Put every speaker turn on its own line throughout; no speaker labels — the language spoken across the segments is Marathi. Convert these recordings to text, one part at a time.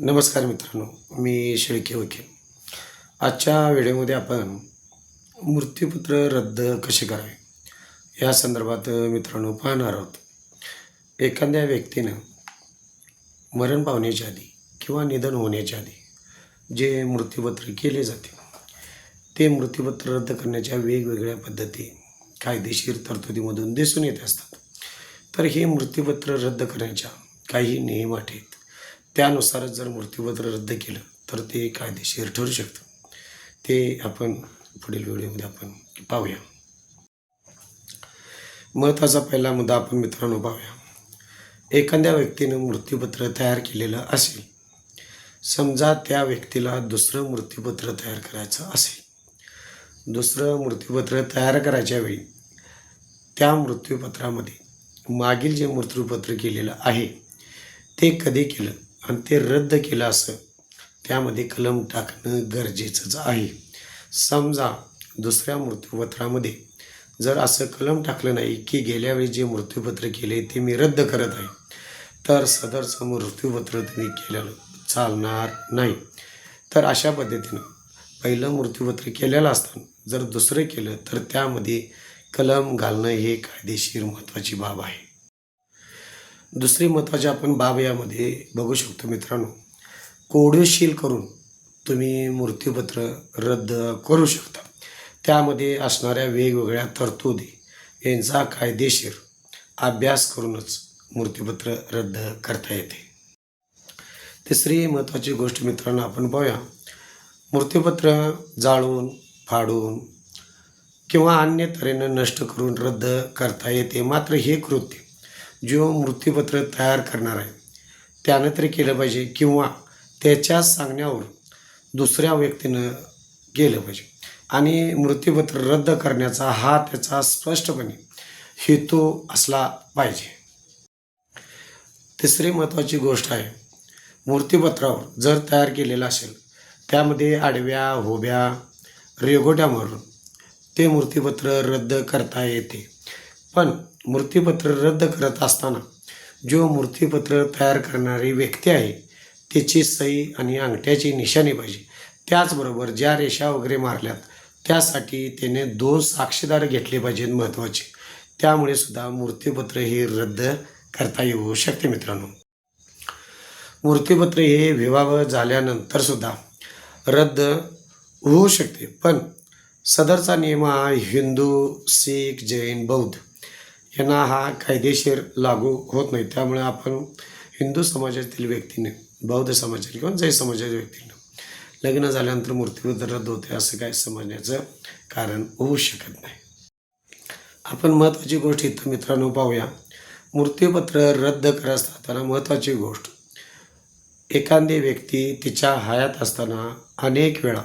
नमस्कार मित्रांनो मी शेळके वकील. आजच्या व्हिडिओमध्ये आपण मृत्यूपत्र रद्द कसे करावे? या संदर्भात मित्रांनो पाहणार आहोत. एखाद्या व्यक्तीनं मरण पावण्याच्या आधी किंवा निधन होण्याच्या आधी जे मृत्यूपत्र केले जाते ते मृत्यूपत्र रद्द करण्याच्या वेगवेगळ्या पद्धती कायदेशीर तरतुदीमधून दिसून येत असतात. तर हे मृत्यूपत्र रद्द करण्याच्या काही नियम आहेत. त्यानुसारच जर मृत्यूपत्र रद्द केलं तर ते कायदेशीर ठरू शकतं. ते आपण पुढील व्हिडिओमध्ये आपण पाहूया. महत्त्वाचा पहिला मुद्दा आपण मित्रांनो पाहूया. एखाद्या व्यक्तीनं मृत्यूपत्र तयार केलेलं असेल समजा त्या व्यक्तीला दुसरं मृत्यूपत्र तयार करायचं असेल. दुसरं मृत्यूपत्र तयार करायच्या वेळी त्या मृत्यूपत्रामध्ये मागील जे मृत्यूपत्र केलेलं आहे ते कधी केलं? आणि ते रद्द केलं असं त्यामध्ये कलम टाकणं गरजेचंच आहे. समजा दुसऱ्या मृत्यूपत्रामध्ये जर असं कलम टाकलं नाही की गेल्या वेळी जे मृत्यूपत्र केले ते मी रद्द करत आहे तर सदरचं मृत्यूपत्र तुम्ही केलेलं चालणार नाही. तर अशा पद्धतीनं पहिलं मृत्यूपत्र केलेलं असताना जर दुसरं केलं तर त्यामध्ये कलम घालणं हे कायदेशीर महत्त्वाची बाब आहे. दुसरी महत्त्वाची आपण बाब यामध्ये बघू शकतो मित्रांनो. कोडशील करून तुम्ही मृत्यूपत्र रद्द करू शकता. त्यामध्ये असणाऱ्या वेगवेगळ्या तरतुदी यांचा कायदेशीर अभ्यास करूनच मृत्यूपत्र रद्द करता येते. तिसरी महत्त्वाची गोष्ट मित्रांनो आपण पाहूया. मृत्यूपत्र जाळून फाडून किंवा अन्य तऱ्हेनं नष्ट करून रद्द करता येते. मात्र हे कृत्य जो मृत्यूपत्र तयार करणार आहे. त्यानं तरी केलं पाहिजे किंवा त्याच्या सांगण्यावर दुसऱ्या व्यक्तीनं केलं पाहिजे. आणि मृत्यूपत्र रद्द करण्याचा हा त्याचा स्पष्टपणे हेतू असला पाहिजे. तिसरी महत्त्वाची गोष्ट आहे मूर्तिपत्रावर जर तयार केलेलं असेल त्यामध्ये आडव्या होब्या रेगोट्यामरून ते मूर्तिपत्र रद्द करता येते. पण मूर्तिपत्र रद्द करत असताना जो मूर्तिपत्र तयार करणारी व्यक्ती आहे त्याची सही आणि अंगठ्याची निशाणी पाहिजे. त्याचबरोबर ज्या रेषा वगैरे मारल्यात त्यासाठी त्याने दोन साक्षीदार घेतले पाहिजेत महत्त्वाचे. त्यामुळे सुद्धा मूर्तिपत्र हे रद्द करता येऊ शकते मित्रांनो. मूर्तिपत्र हे विवाह झाल्यानंतर सुद्धा रद्द होऊ शकते. पण सदरचा नियम हा हिंदू शीख जैन बौद्ध यांना हा कायदेशीर लागू होत नाही. त्यामुळे आपण हिंदू समाजातील व्यक्तीने बौद्ध समाजातील किंवा जैन समाजाच्या व्यक्तीनं लग्न झाल्यानंतर मूर्तीबद्ध रद्द होते असं काय समजण्याचं कारण होऊ शकत नाही. आपण महत्त्वाची गोष्ट इथं मित्रांनो पाहूया. मृत्यूपत्र रद्द करत असताना महत्त्वाची गोष्ट एखादी व्यक्ती तिच्या हयात असताना अनेक वेळा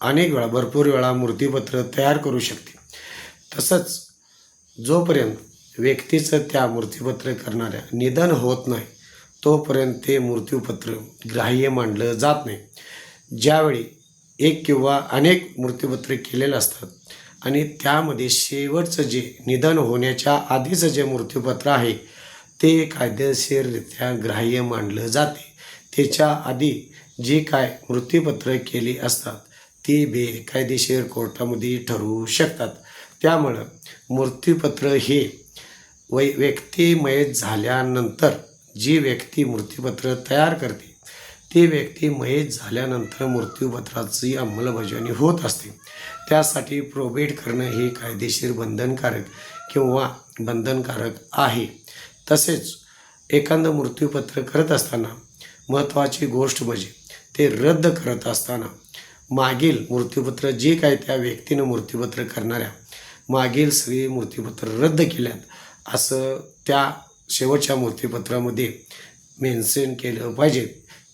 अनेक वेळा भरपूर वेळा मूर्तीपत्र तयार करू शकते. तसंच जोपर्यंत व्यक्तीचं त्या मूर्तिपत्र करणाऱ्या निधन होत नाही तोपर्यंत ते मृत्यूपत्र ग्राह्य मानलं जात नाही. ज्यावेळी एक किंवा अनेक मृत्यूपत्रे केलेलं असतात आणि त्यामध्ये शेवटचं जे निधन होण्याच्या आधीचं जे मृत्यूपत्र आहे ते कायदेशीररित्या ग्राह्य मानलं जाते. त्याच्या आधी जी काय मृत्यूपत्र केली असतात ती बेकायदेशीर कोर्टामध्ये ठरवू शकतात. त्यामुळं मृत्यूपत्र हे वै व्यक्तिमय झाल्यानंतर जी व्यक्ती मृत्यूपत्र तयार करते ती व्यक्ती मयत झाल्यानंतर मृत्यूपत्राची अंमलबजावणी होत असते. त्यासाठी प्रोबेट करणं हे कायदेशीर बंधनकारक किंवा बंधनकारक आहे. तसेच एखादं मृत्यूपत्र करत असताना महत्त्वाची गोष्ट म्हणजे ते रद्द करत असताना मागील मृत्यूपत्र जे काय त्या व्यक्तीनं मृत्यूपत्र करणाऱ्या मागील सगळी मृत्यूपत्र रद्द केल्यात असं त्या शेवटच्या मूर्तीपत्रामध्ये मेन्शन केलं पाहिजे.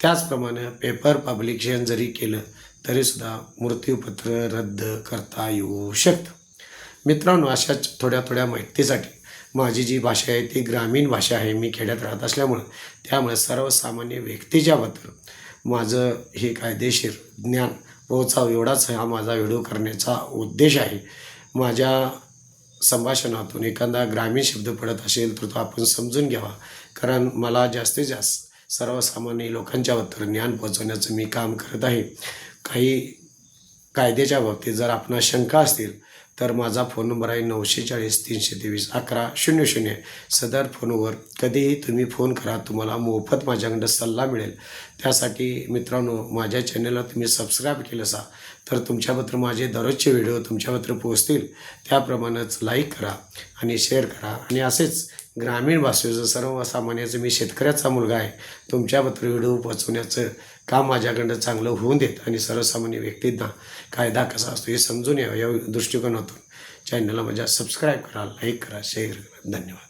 त्याचप्रमाणे पेपर पब्लिकेशन जरी केलं तरीसुद्धा मृत्यूपत्र रद्द करता येऊ शकतं. मित्रांनो अशाच थोड्या थोड्या माहितीसाठी माझी जी भाषा आहे ती ग्रामीण भाषा आहे मी खेड्यात राहत असल्यामुळं त्यामुळे सर्वसामान्य व्यक्तीच्याबद्दल माझं हे कायदेशीर ज्ञान पोहोचावं एवढाच हा माझा व्हिडिओ करण्याचा उद्देश आहे. माझ्या संभाषणातून एखादा ग्रामीण शब्द पडत असेल तर तो आपण समजून घ्यावा. कारण मला जास्तीत जास्त सर्वसामान्य लोकांच्याबद्दल ज्ञान पोहोचवण्याचं मी काम करत आहे. काही कायद्याच्या बाबतीत जर आपणास शंका असतील तर माझा फोन नंबर आहे नऊशे चाळीस तीनशे तेवीस अकरा शून्य शून्य. सदर फोनवर कधीही तुम्ही फोन करा तुम्हाला मोफत माझ्याकडं सल्ला मिळेल. त्यासाठी मित्रांनो माझ्या चॅनलला तुम्ही सबस्क्राईब केलं असा तर तुमच्याबद्दल माझे दररोजचे व्हिडिओ तुमच्याबद्दल पोहोचतील. त्याप्रमाणेच लाईक करा आणि शेअर करा आणि असेच ग्रामीण भाषेचं सर्वसामान्याचं मी शेतकऱ्याचा मुलगा आहे. तुमच्याबद्दल व्हिडिओ पोचवण्याचं काम माझ्याकडनं चांगलं होऊन देत आणि सर्वसामान्य व्यक्तींना कायदा कसा असतो हे समजून यावं या दृष्टिकोनातून. चॅनलला माझ्या सबस्क्राईब करा लाईक करा शेअर करा. धन्यवाद.